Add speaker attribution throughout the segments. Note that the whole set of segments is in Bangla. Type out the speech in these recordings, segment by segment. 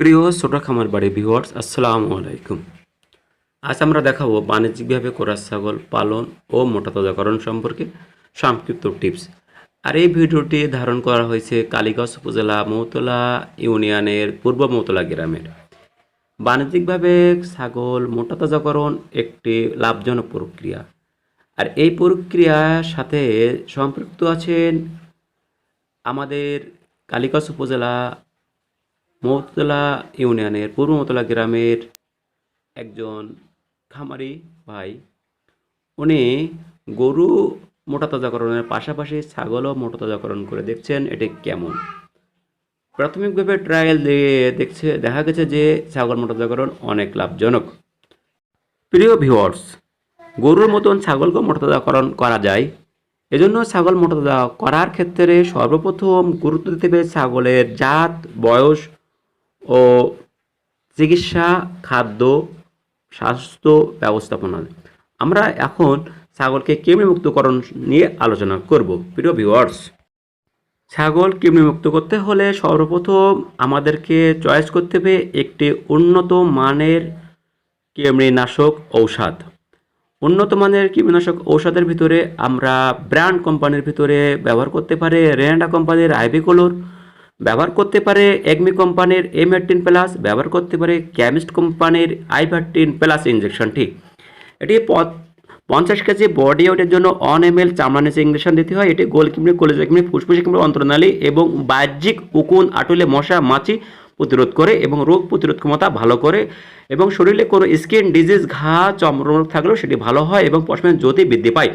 Speaker 1: প্রিয় ছোট খামার বাড়ি ভিউয়ার্স, আসসালামু আলাইকুম। আজ আমরা দেখাবো বাণিজ্যিকভাবে কোরাস ছাগল পালন ও মোটা তাজাকরণ সম্পর্কে সংক্ষিপ্ত টিপস। আর এই ভিডিওটি ধারণ করা হয়েছে কালীগঞ্জ উপজেলা মৌতলা ইউনিয়নের পূর্ব মৌতলা গ্রামের। বাণিজ্যিকভাবে ছাগল মোটা তাজাকরণ একটি লাভজনক প্রক্রিয়া। আর এই প্রক্রিয়ার সাথে সম্পৃক্ত আছেন আমাদের কালীগঞ্জ উপজেলা মৌতলা ইউনিয়নের পূর্ব মৌতলা গ্রামের একজন খামারি ভাই। উনি গরু মোটা তাজাকরণের পাশাপাশি ছাগলও মোটা তাজাকরণ করে দেখছেন, এটি কেমন? প্রাথমিকভাবে ট্রায়াল দিয়ে দেখছে, দেখা গেছে যে ছাগল মোটা তাজাকরণ অনেক লাভজনক। প্রিয় ভিউয়ার্স গরুর মতন ছাগলকেও মোটা তাজাকরণ করা যায়। এজন্য ছাগল মোটাতাজা করার ক্ষেত্রে সর্বপ্রথম গুরুত্ব দিতে হবে ছাগলের জাত, বয়স ও চিকিৎসা, খাদ্য, স্বাস্থ্য ব্যবস্থাপনা। আমরা এখন ছাগলকে কৃমিমুক্তকরণ নিয়ে আলোচনা করব। প্রিয় ভিওয়ার্স ছাগল কৃমিমুক্ত করতে হলে সর্বপ্রথম আমাদেরকে চয়েস করতে হবে একটি উন্নত মানের কৃমিনাশক ঔষধ। উন্নত মানের কীটনাশক ঔষধের ভিতরে আমরা ব্র্যান্ড কোম্পানির ভিতরে ব্যবহার করতে পারে রেনাডা কোম্পানির আইভিকোলোর ব্যবহার করতে পারে এগমি কোম্পানির এম এইটিন প্লাস ব্যবহার করতে পারে ক্যামিস্ট কোম্পানির আই ভার্টিন প্লাস ইঞ্জেকশনটি এটি পঞ্চাশ কেজি বডি ওয়েটের জন্য অন এম এল চামড়া নিচে ইঞ্জেকশন দিতে হয়। এটি গোল কিমড়ে কলেজা কিমড়ে ফুসফুসে কিমড়ে অন্তর্নালী এবং বাহ্যিক উকুন, আটুলে মশা, মাছি প্রতিরোধ করে এবং রোগ প্রতিরোধ ক্ষমতা ভালো করে এবং শরীরে কোনো স্কিন ডিজিজ ঘা, চর্মরোগ থাকলেও সেটি ভালো হয় এবং পশমের জ্যোতি বৃদ্ধি পায়।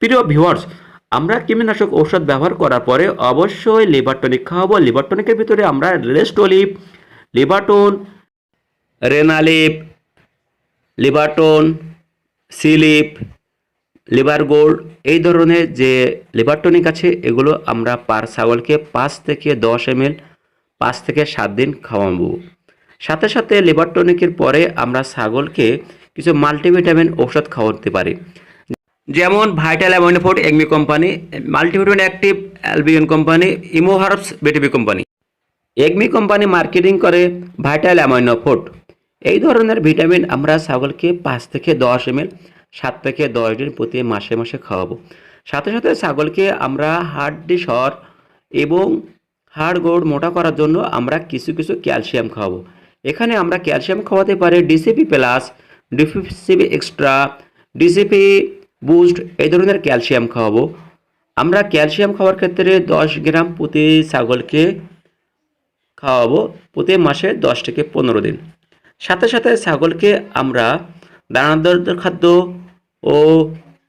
Speaker 1: প্রিয় ভিউয়ার্স আমরা কৃমিনাশক ঔষধ ব্যবহার করার পরে অবশ্যই লিভার টনিক খাওয়াবো। লিভার টনিকের ভিতরে আমরা Restolip Livertone Renalip Livertone Silip, liver gold, এই ধরনের যে লিভার টনিক আছে, এগুলো আমরা পার ছাগলকে পাঁচ থেকে দশ এম এল পাঁচ থেকে সাত দিন খাওয়াবো। সাথে সাথে লিভার টনিকের পরে আমরা ছাগলকে কিছু মাল্টিভিটামিন ঔষধ খাওয়াতে পারি। যেমন Vital Aminofort Acme company multivitamin active Albion company ইমোহার্বস BTV company Acme company marketing করে ভাইটাল অ্যামাইনোফোর্ট এই ধরনের ভিটামিন আমরা ছাগলকে পাঁচ থেকে দশ এম সাত থেকে দশ দিন প্রতি মাসে মাসে খাওয়াবো। সাথে সাথে ছাগলকে আমরা হাড্ডি সর এবং হাড় গোড় মোটা করার জন্য আমরা কিছু কিছু ক্যালসিয়াম খাওয়াবো। এখানে আমরা ক্যালসিয়াম খাওয়াতে পারি DCP plus DCP extra DCP boost, এই ধরনের ক্যালসিয়াম খাওয়াবো। আমরা ক্যালসিয়াম খাওয়ার ক্ষেত্রে দশ গ্রাম প্রতি ছাগলকে খাওয়াবো প্রতি মাসে দশ থেকে পনেরো দিন। সাথে সাথে ছাগলকে আমরা দানাদার খাদ্য ও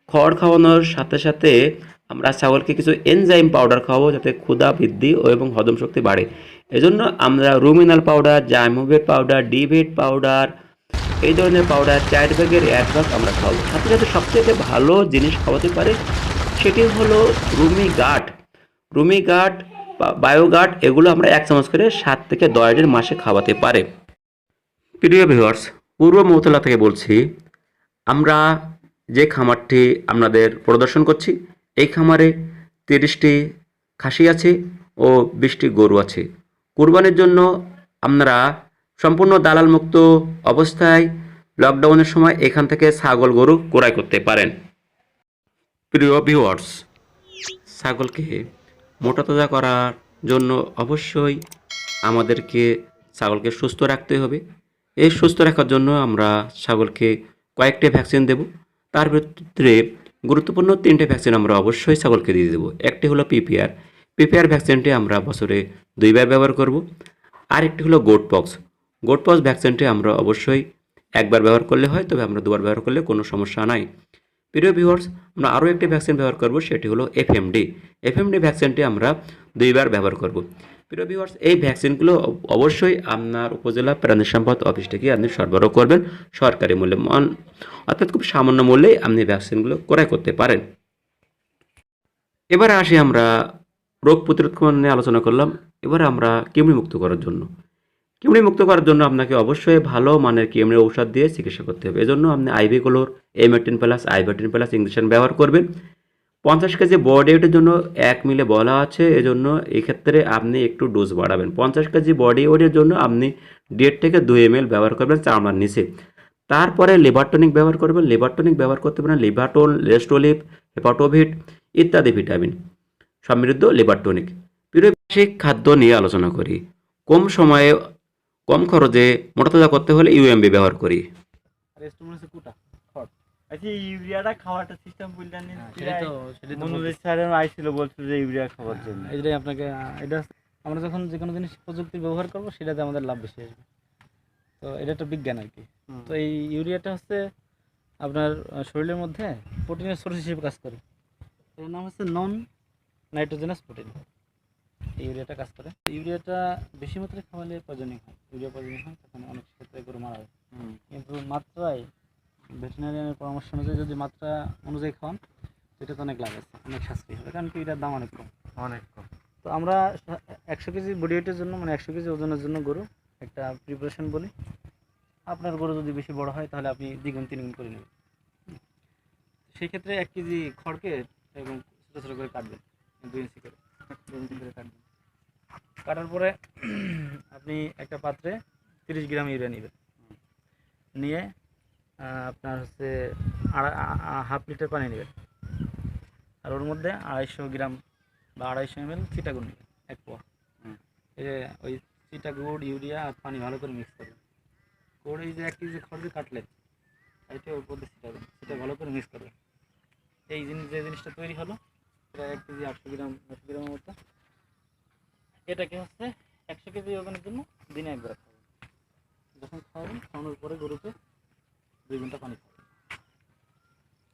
Speaker 1: খড় খাওয়ানোর সাথে সাথে আমরা ছাগলকে কিছু এনজাইম পাউডার খাওয়াবো যাতে ক্ষুধা বৃদ্ধি ও এবং হজম শক্তি বাড়ে। এজন্য আমরা ruminal powder Zymovet powder Divet powder এই ধরনের পাউডার চার ব্যাগের এক ভাগ আমরা খাওয়াবো সাথে সাথে সবচেয়ে ভালো জিনিস খাওয়াতে পারে সেটি হলো রুমি গাট রুমি গাট বায়োগাট এগুলো আমরা এক চামচ করে সাত থেকে দশ দিন মাসে খাওয়াতে পারে। প্রিয় ভিউয়ার্স পূর্ব মৌতলা থেকে বলছি, আমরা যে খামারটি আপনাদের প্রদর্শন করছি, এই খামারে তিরিশটি খাসি আছে ও বিশটি গরু আছে। কুরবানির জন্য আপনারা সম্পূর্ণ দালাল মুক্ত অবস্থায় লকডাউনের সময় এখান থেকে ছাগল গরু ক্রয় করতে পারেন। প্রিয় ভিউয়ার্স ছাগলকে মোটা তাজা করার জন্য অবশ্যই আমাদেরকে ছাগলকে সুস্থ রাখতে হবে। এই সুস্থ রাখার জন্য আমরা ছাগলকে কয়েকটি ভ্যাকসিন দেব। তার ভিতরে গুরুত্বপূর্ণ তিনটে ভ্যাকসিন আমরা অবশ্যই ছাগলকে দিয়ে দেবো। একটি হলো পিপিআর পিপিআর ভ্যাকসিনটি আমরা বছরে দুইবার ব্যবহার করব। আরেকটি হলো গোট পক্স গোট পক্স ভ্যাকসিনটি আমরা অবশ্যই একবার ব্যবহার করলে হয়, তবে আমরা দুবার ব্যবহার করলে কোনো সমস্যা নাই। প্রিয় ভিউয়ার্স, আমরা আরও একটি ভ্যাকসিন ব্যবহার করব, সেটি হলো এফএমডি। এফএমডি ভ্যাকসিনটি আমরা দুইবার ব্যবহার করব। প্রিয় ভিউয়ার্স, এই ভ্যাকসিনগুলো অবশ্যই আপনার উপজেলা প্রাণী সম্পদ অফিস থেকে আপনি সরবরাহ করবেন। সরকারি মূল্যে মন- অর্থাৎ খুব সামান্য মূল্যেই আপনি ভ্যাকসিনগুলো ক্রয় করতে পারেন। এবারে আসি আমরা রোগ প্রতিরোধ নিয়ে আলোচনা করলাম। এবারে আমরা কৃমি মুক্ত করার জন্য। কৃমি মুক্ত করার জন্য আপনাকে অবশ্যই ভালো মানের কৃমি ঔষধ দিয়ে চিকিৎসা করতে হবে। এজন্য আপনি আইভিকোলোর এমেটিন প্লাস আইভেটিন প্লাস ইঞ্জেকশন ব্যবহার করবেন। পঞ্চাশ কেজি বডি জন্য এক মিলে বলা আছে। এজন্য এক্ষেত্রে আপনি একটু ডোজ বাড়াবেন। পঞ্চাশ কেজি বডি ওয়েটের জন্য আপনি দেড় থেকে দুই এম ব্যবহার করবেন চামড়ার নিচে। তারপরে লিভার টনিক ব্যবহার করবেন। লিভার টনিক ব্যবহার করতে পারেন লিভাটোল রেস্টোলিভ হেপাটোভিট ইত্যাদি ভিটামিন সমৃদ্ধ লিভার টনিক প্রিয় খাদ্য নিয়ে আলোচনা করি। কম সময়ে কম খরচে মোটাতাজা করতে হলে ইউএমবি ব্যবহার করি।
Speaker 2: রেস্ট হচ্ছে কুটা খড়
Speaker 3: আচ্ছা ইউরিয়াটা খাওয়াটা সিস্টেম বললেন
Speaker 2: হ্যাঁ,
Speaker 3: মনোজ স্যারের আইছিল বলছিল যে ইউরিয়া খাওয়ার জন্য।
Speaker 2: এটাই আপনাকে এটা আমরা যখন যে কোনো জিনিস প্রযুক্তির ব্যবহার করব সেটাতে আমাদের লাভ বেশি আসবে। তো এটা একটা বিজ্ঞান আর কি। তো এই ইউরিয়াটা হচ্ছে আপনার শরীরের মধ্যে প্রোটিনের সোর্স হিসেবে কাজ করে। এর নাম হচ্ছে নন নাইট্রোজেনাস প্রোটিন এই ইউরিয়াটা কাজ করে। ইউরিয়াটা বেশি মাত্রায় খাওয়ালে প্রয়োজনীয় হয়। ইউরিয়া প্রয়োজনীয় হয় তখন অনেক ক্ষেত্রে গরু মারা যায়।
Speaker 3: হুম।
Speaker 2: কিন্তু মাত্রায় ভেটেরিনারিয়ানের পরামর্শ অনুযায়ী যদি মাত্রা অনুযায়ী খাওয়ান সেটা তো অনেক লাভ আছে অনেক সাশ্রয়ী হবে কারণ কি এটার দাম অনেক কম।
Speaker 3: অনেক কম।
Speaker 2: তো আমরা একশো কেজি বডি ওয়েটের জন্য মানে একশো কেজি ওজনের জন্য গরু একটা প্রিপারেশন বলি। আপনার গরু যদি বেশি বড় হয় তাহলে আপনি দ্বিগুণ তিনগুণ করে নেবেন। সেই ক্ষেত্রে এক কেজি খড়কে এবং ছোটো ছোটো করে কাটবেন দুই ইঞ্চি করে দুই ইঞ্চি করে কাটবেন। কাটার পরে আপনি একটা পাত্রে তিরিশ গ্রাম ইউরিয়া নেবেন। নিয়ে আপনার হচ্ছে হাফ লিটার পানি নেবেন। আর ওর মধ্যে আড়াইশো গ্রাম বা আড়াইশো এম এল চিটাগুড় নেবেন এক পোয়া। ওই চিটাগুড় ইউরিয়া আর পানি ভালো করে মিক্স করবেন। করে এই যে এক কেজি খড় দিয়ে কাটলেন এটা ওর মধ্যে ছিটাবেন সেটা ভালো করে মিক্স করবেন। এই জিনিস যে জিনিসটা তৈরি হলো সেটা এক কেজি আটশো গ্রাম আটশো গ্রামের মতো এটাকে হচ্ছে একশো কেজি ওজনের জন্য দিনে একবার খাবেন যখন খাওয়াবেন খাওয়ানোর পরে গরুকে দুই ঘণ্টা পানি খাওয়াবেন।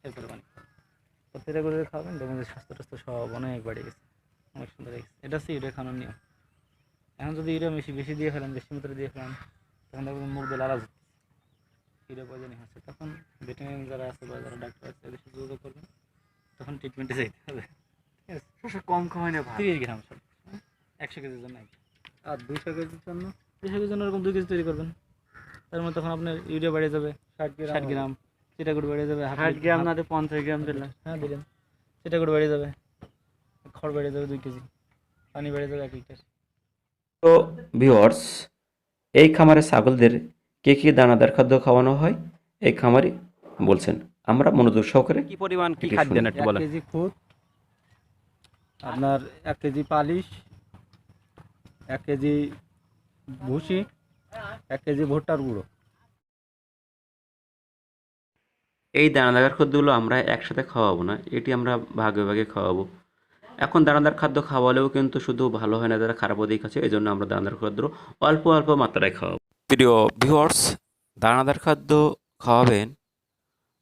Speaker 2: এরপরে পানি খাওয়াবেন। প্রত্যেকটা গরুকে খাওয়াবেন দেখবেন যে স্বাস্থ্য টাস্থ্য সব অনেক বেড়ে গেছে অনেক সুন্দর হয়ে গেছে। এটা হচ্ছে ইউরিয়া খাওয়ানোর নিয়ম। এখন যদি ইউরিয়া বেশি বেশি দিয়ে ফেলেন বেশি মাত্রা দিয়ে ফেলেন তখন দেখবেন মুখ দিয়ে লালা হচ্ছে ইউরিয়া প্রয়োজনই হচ্ছে। তখন ভেটেরিনারি যারা আছে বা যারা ডাক্তার আছে এদের সাথে যোগাযোগ করবেন। তখন ট্রিটমেন্টে যাইতে হবে।
Speaker 3: শস্য কম খাওয়াই না
Speaker 2: তিরিশ গ্রাম সব। একশো কেজির জন্য।
Speaker 3: আর দুইশো কেজির জন্য?
Speaker 2: দুশো কেজির জন্য এরকম দুই কেজি তৈরি করবেন। তার মধ্যে তখন আপনার ইউরিয়া বেড়ে যাবে
Speaker 3: ষাট গ্রাম
Speaker 2: ষাট গ্রাম। চিটাগুড় বেড়ে যাবে হাফ
Speaker 3: ষাট গ্রাম না পঞ্চাশ গ্রাম দিলাম।
Speaker 2: হ্যাঁ দিলেন। চিটাগুড় বেড়ে যাবে খড় বেড়ে যাবে দুই কেজি পানি বেড়ে যাবে এক লিটার।
Speaker 1: তো ভিওয়ার্স এই খামারে ছাগলদের কে কী দানাদার খাদ্য খাওয়ানো হয় এই খামারি বলছেন। আমরা মনোযোগ সহকারে কি পরিমাণ কি খাদ্য দেন একটু
Speaker 2: এক
Speaker 1: বলেন।
Speaker 2: কেজি খুদ আপনার এক কেজি পালিশ এক কেজি ভুসি এক কেজি ভুট্টার গুঁড়ো।
Speaker 1: এই দানাদার খাদ্যগুলো আমরা একসাথে খাওয়াবো না এটি আমরা ভাগে ভাগে খাওয়াবো। এখন দানাদার খাদ্য খাওয়ালেও কিন্তু শুধু ভালো হয় না যারা খারাপ দিক আছে এই জন্য আমরা দানাদার খাদ্য অল্প অল্প মাত্রায় খাওয়াবো। প্রিয় ভিউয়ার্স দানাদার খাদ্য খাওয়াবেন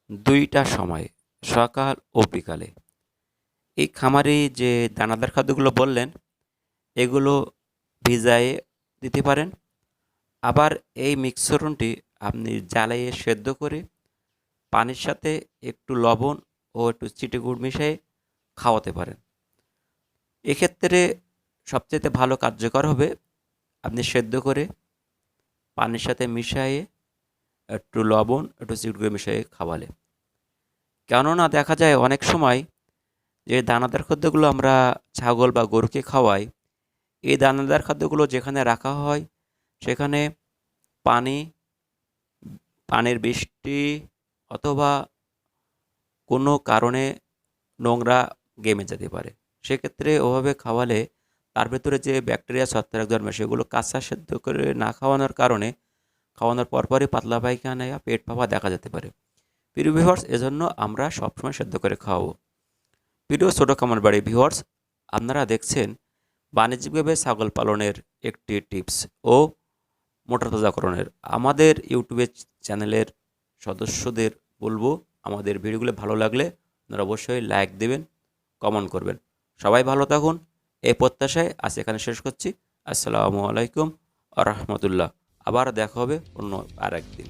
Speaker 1: দুইটা সময় সকাল ও বিকালে। এই খামারে যে দানাদার খাদ্যগুলো বললেন এগুলো ভিজায়ে দিতে পারেন। আবার এই মিক্সরনটি আপনি জ্বালাইয়ে সেদ্ধ করে পানির সাথে একটু লবণ ও একটু চিটে গুড় মিশিয়ে খাওয়াতে পারেন। এক্ষেত্রে সবচেয়ে ভালো কার্যকর হবে আপনি সেদ্ধ করে পানির সাথে মিশিয়ে একটু লবণ, একটু চিট গুঁড়ো মিশিয়ে খাওয়ালে। কেননা দেখা যায় অনেক সময় যে দানাদার খাদ্যগুলো আমরা ছাগল বা গরুকে খাওয়াই এই দানাদার খাদ্যগুলো যেখানে রাখা হয়, সেখানে পানি, পানির বৃষ্টি অথবা কোনো কারণে নোংরা গেমে যেতে পারে। সেক্ষেত্রে ওভাবে খাওয়ালে তার ভেতরে যে ব্যাকটেরিয়া, ছত্রাক, জন্মে সেগুলো কাঁচা সেদ্ধ করে না খাওয়ানোর কারণে খাওয়ানোর পরপরই পাতলা পায়খানা পেট ফাঁপা দেখা যেতে পারে। প্রিয় ভিউয়ার্স এজন্য আমরা সবসময় সেদ্ধ করে খাওয়াবো। প্রিয় ছোটো কামার বাড়ি ভিউয়ার্স আপনারা দেখছেন বাণিজ্যিকভাবে ছাগল পালনের একটি টিপস ও মোটর তাজাকরণের। আমাদের ইউটিউবের চ্যানেলের সদস্যদের বলব, আমাদের ভিডিওগুলো ভালো লাগলে আপনারা অবশ্যই লাইক দেবেন, কমেন্ট করবেন। সবাই ভালো থাকুন এই প্রত্যাশায় আজ এখানে শেষ করছি। আসসালামু আলাইকুম আ রহমতুল্লাহ। আবার দেখা হবে অন্য আর একদিন